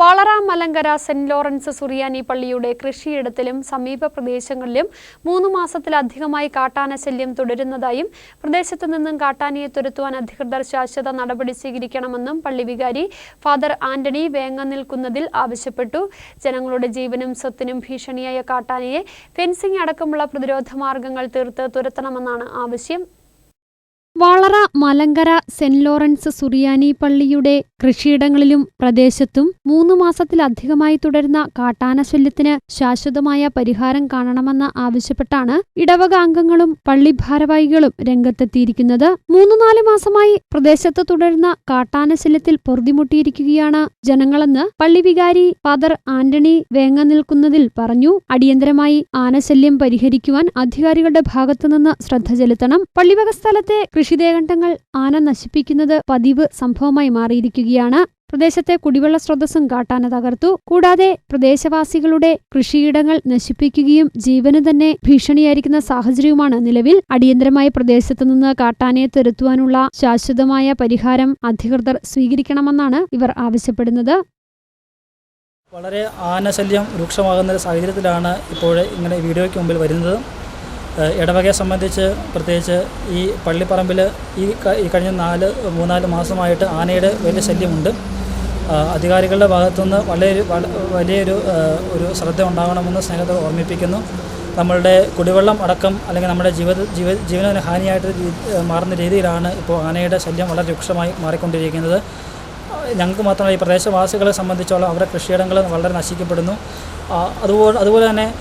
വളറ Malankara saint Lawrence സുറിയാനി പള്ളിയുടെ കൃഷിയിടത്തിലും സമീപ പ്രദേശങ്ങളിലും മൂന്ന് മാസത്തിലധികമായി കാട്ടാന ശല്യം തുടരുന്നതായും പ്രദേശത്തു നിന്നും കാട്ടാനയെ തുരത്തുവാൻ അധികൃതർ ശാശ്വത നടപടി സ്വീകരിക്കണമെന്നും പള്ളി വികാരി ഫാദർ ആന്റണി വേങ്ങ നിൽക്കുന്നതിൽ ആവശ്യപ്പെട്ടു. ജനങ്ങളുടെ ജീവനും സ്വത്തിനും ഭീഷണിയായ കാട്ടാനയെ ഫെൻസിംഗ് അടക്കമുള്ള പ്രതിരോധ മാർഗങ്ങൾ തീർത്ത് തുരത്തണമെന്നാണ് ആവശ്യം. മലങ്കര സെന്റ് ലോറൻസ് സുറിയാനി പള്ളിയുടെ കൃഷിയിടങ്ങളിലും പ്രദേശത്തും മൂന്ന് മാസത്തിലധികമായി തുടരുന്ന കാട്ടാനശല്യത്തിന് ശാശ്വതമായ പരിഹാരം കാണണമെന്ന് ആവശ്യപ്പെട്ടാണ് ഇടവക അംഗങ്ങളും പള്ളി ഭാരവാഹികളും രംഗത്തെത്തിയിരിക്കുന്നത്. മൂന്നു നാല് മാസമായി പ്രദേശത്ത് തുടരുന്ന കാട്ടാനശല്യത്തിൽ പൊറുതിമുട്ടിയിരിക്കുകയാണ് ജനങ്ങളെന്ന് പള്ളി വികാരി ഫാദർ ആന്റണി വേങ്ങ നിൽക്കുന്നതിൽ പറഞ്ഞു. അടിയന്തരമായി ആനശല്യം പരിഹരിക്കുവാൻ അധികാരികളുടെ ഭാഗത്തുനിന്ന് ശ്രദ്ധ ചെലുത്തണം. പള്ളിവക സ്ഥലത്തെ കൃഷിദേകണ്ഡങ്ങൾ ആന നശിപ്പിക്കുന്നത് പതിവ് സംഭവമായി മാറിയിരിക്കുകയാണ്. പ്രദേശത്തെ കുടിവെള്ള സ്രോതസ്സും കാട്ടാന തകർത്തു. കൂടാതെ പ്രദേശവാസികളുടെ കൃഷിയിടങ്ങൾ നശിപ്പിക്കുകയും ജീവന് തന്നെ ഭീഷണിയായിരിക്കുന്ന സാഹചര്യവുമാണ് നിലവിൽ. അടിയന്തരമായി പ്രദേശത്തു നിന്ന് കാട്ടാനയെ തിരുത്തുവാനുള്ള ശാശ്വതമായ പരിഹാരം അധികൃതർ സ്വീകരിക്കണമെന്നാണ് ഇവർ ആവശ്യപ്പെടുന്നത്. വളരെ ആനശല്യം രൂക്ഷമാകുന്ന സാഹചര്യത്തിലാണ് ഇപ്പോൾ ഇങ്ങനെ വീഡിയോയ്ക്ക് മുമ്പിൽ വരുന്നത്. ഇടവകയെ സംബന്ധിച്ച് പ്രത്യേകിച്ച് ഈ പള്ളിപ്പറമ്പിൽ ഈ കഴിഞ്ഞ നാല് മൂന്നാൽ മാസമായിട്ട് ആനയുടെ വലിയ ശല്യമുണ്ട്. അധികാരികളുടെ ഭാഗത്തുനിന്ന് വളരെ വള- വലിയൊരു ഒരു ശ്രദ്ധ ഉണ്ടാകണമെന്ന് സ്നേഹത്തെ ഓർമ്മിപ്പിക്കുന്നു. നമ്മളുടെ കുടിവെള്ളം അടക്കം അല്ലെങ്കിൽ നമ്മുടെ ജീവ ജീവ ജീവന ഹാനിയായിട്ട് മാറുന്ന രീതിയിലാണ് ഇപ്പോൾ ആനയുടെ ശല്യം വളരെ രൂക്ഷമായി മാറിക്കൊണ്ടിരിക്കുന്നത്. ഞങ്ങൾക്ക് മാത്രമല്ല ഈ പ്രദേശവാസികളെ സംബന്ധിച്ചോളം അവരുടെ കൃഷിയിടങ്ങൾ വളരെ നശിക്കപ്പെടുന്നു. അതുപോലെ അതുപോലെ തന്നെ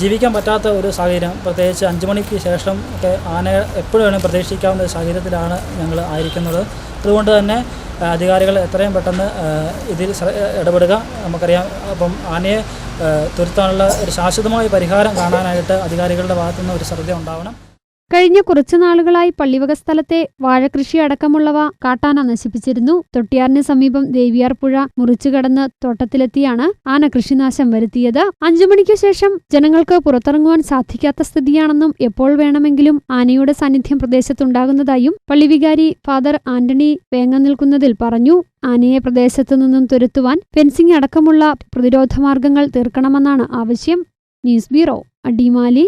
ജീവിക്കാൻ പറ്റാത്ത ഒരു സാഹചര്യം. പ്രത്യേകിച്ച് അഞ്ച് മണിക്ക് ശേഷം ഒക്കെ ആന എപ്പോഴും വേണം പ്രതീക്ഷിക്കാവുന്ന ഒരു സാഹചര്യത്തിലാണ് ഞങ്ങൾ ആയിരിക്കുന്നത്. അതുകൊണ്ട് തന്നെ അധികാരികൾ എത്രയും പെട്ടെന്ന് ഇതിൽ ഇടപെടുക നമുക്കറിയാം. അപ്പം ആനയെ തുരുത്താനുള്ള ഒരു ശാശ്വതമായ പരിഹാരം കാണാനായിട്ട് അധികാരികളുടെ ഭാഗത്തുനിന്ന് ഒരു ശ്രദ്ധ ഉണ്ടാവണം. കഴിഞ്ഞ കുറച്ചു നാളുകളായി പള്ളിവക സ്ഥലത്തെ വാഴകൃഷി അടക്കമുള്ളവ കാട്ടാന നശിപ്പിച്ചിരുന്നു. തൊട്ടിയാറിന് സമീപം ദേവിയാർ പുഴ മുറിച്ചു കടന്ന് തോട്ടത്തിലെത്തിയാണ് ആന കൃഷിനാശം വരുത്തിയത്. അഞ്ചു മണിക്കു ശേഷം ജനങ്ങൾക്ക് പുറത്തിറങ്ങുവാൻ സാധിക്കാത്ത സ്ഥിതിയാണെന്നും എപ്പോൾ വേണമെങ്കിലും ആനയുടെ സാന്നിധ്യം പ്രദേശത്തുണ്ടാകുന്നതായും പള്ളിവികാരി ഫാദർ ആന്റണി വേങ്ങ നിൽക്കുന്നതിൽ പറഞ്ഞു. ആനയെ പ്രദേശത്തു നിന്നും തുരത്തുവാൻ ഫെൻസിംഗ് അടക്കമുള്ള പ്രതിരോധ മാർഗങ്ങൾ തീർക്കണമെന്നാണ് ആവശ്യം. News bureau Adimali.